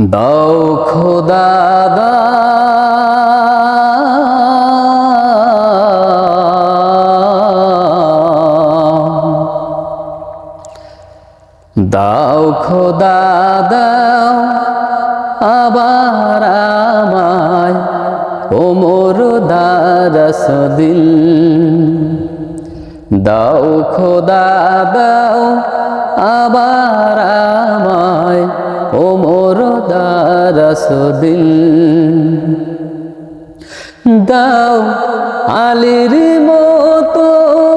দাও খোদা দাও খোদা দাও আবার আমায় ওমর দারস দিল। দাও খোদা দাও আবার দারস দিল দাও আলির মতো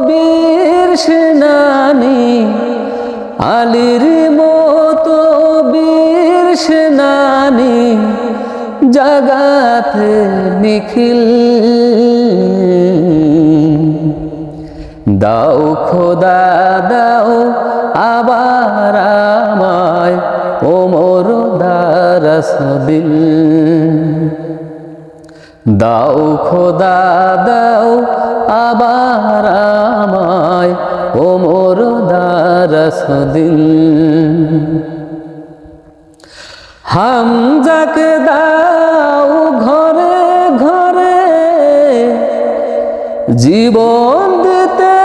বীর সেনানি। আলির মতো বীর সেনানি। জাগাতে নিখিল। দাও খোদা, দাও আবার আমায়, ওমর দারস দাও খোদা, দাও আবার আমায় ওমর দারস দিল হামজাকে দাও ঘরে ঘরে, জীবন দিতে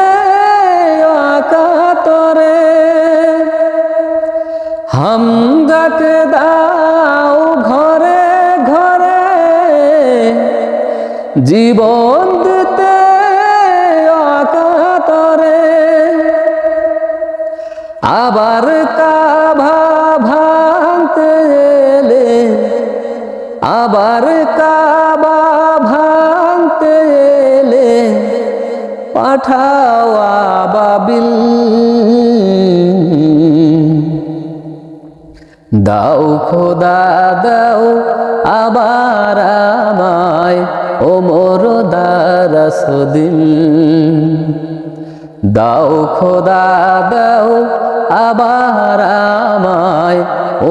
আকাতরে। হামজাকে দাও জীবন দিতে আকাতরে আবার কাভা ভাঙতে এলে, আবার কাবা ভাঙতে এলে পাঠাওয়া বাবিল দাও খোদা, দাও আবার আমায়। ওমর দারস দিল দাও খোদা, দাও আবার আমায়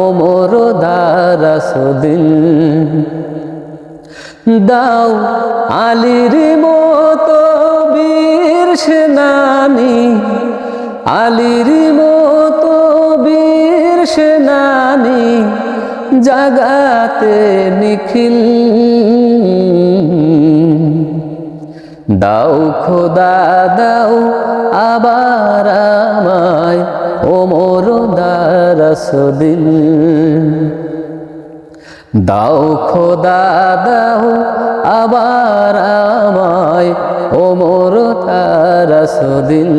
ওমর দারস দিল দাও আলির মতো বীর সেনানি, আলির মতো বীর সেনানি, জাগাতে নিখিল। দাও খোদা, দাও আবার আমায় ওমর দারস দিল দাও খোদা, দাও আবার আমায় ওমর তারস দিল